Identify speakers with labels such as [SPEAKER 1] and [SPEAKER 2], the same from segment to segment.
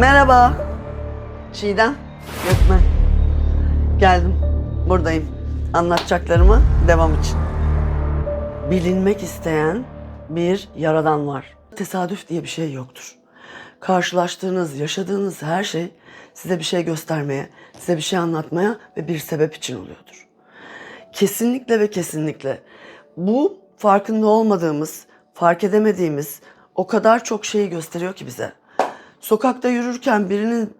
[SPEAKER 1] Merhaba. Çiğdem, Gökmen. Geldim. Buradayım. Anlatacaklarıma devam için. Bilinmek isteyen bir yaradan var. Tesadüf diye bir şey yoktur. Karşılaştığınız, yaşadığınız her şey size bir şey göstermeye, size bir şey anlatmaya ve bir sebep için oluyordur. Kesinlikle ve kesinlikle bu farkında olmadığımız, fark edemediğimiz o kadar çok şeyi gösteriyor ki bize. Sokakta yürürken birinin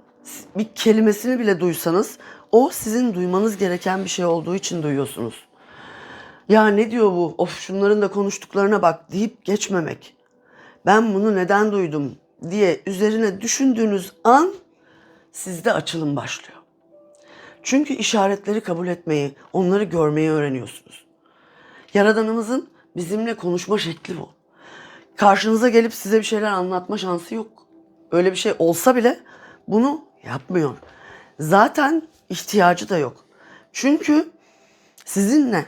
[SPEAKER 1] bir kelimesini bile duysanız o sizin duymanız gereken bir şey olduğu için duyuyorsunuz. Ya ne diyor bu? Of şunların da konuştuklarına bak deyip geçmemek. Ben bunu neden duydum diye üzerine düşündüğünüz an sizde açılım başlıyor. Çünkü işaretleri kabul etmeyi, onları görmeyi öğreniyorsunuz. Yaradanımızın bizimle konuşma şekli bu. Karşınıza gelip size bir şeyler anlatma şansı yok. Öyle bir şey olsa bile bunu yapmıyor. Zaten ihtiyacı da yok. Çünkü sizinle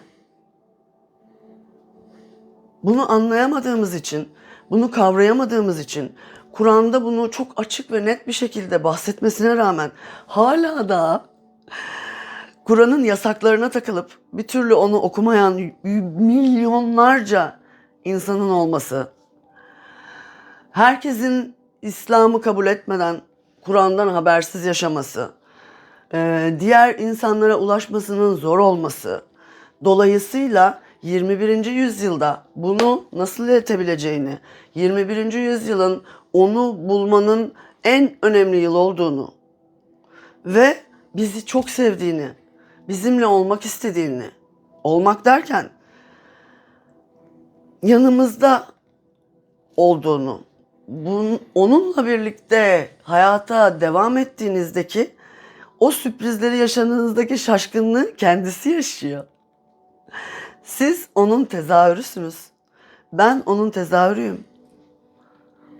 [SPEAKER 1] bunu anlayamadığımız için, bunu kavrayamadığımız için Kur'an'da bunu çok açık ve net bir şekilde bahsetmesine rağmen hala da Kur'an'ın yasaklarına takılıp bir türlü onu okumayan milyonlarca insanın olması, herkesin İslam'ı kabul etmeden Kur'an'dan habersiz yaşaması, e, diğer insanlara ulaşmasının zor olması, dolayısıyla 21. yüzyılda bunu nasıl iletebileceğini, 21. yüzyılın onu bulmanın en önemli yıl olduğunu ve bizi çok sevdiğini, bizimle olmak istediğini, olmak derken yanımızda olduğunu, bun, onunla birlikte hayata devam ettiğinizdeki o sürprizleri yaşadığınızdaki şaşkınlığı kendisi yaşıyor. Siz onun tezahürüsünüz. Ben onun tezahürüyüm.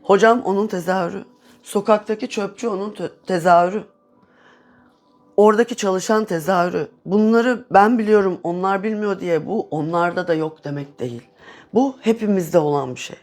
[SPEAKER 1] Hocam onun tezahürü. Sokaktaki çöpçü onun te- tezahürü. Oradaki çalışan tezahürü. Bunları ben biliyorum, onlar bilmiyor diye bu onlarda da yok demek değil. Bu hepimizde olan bir şey.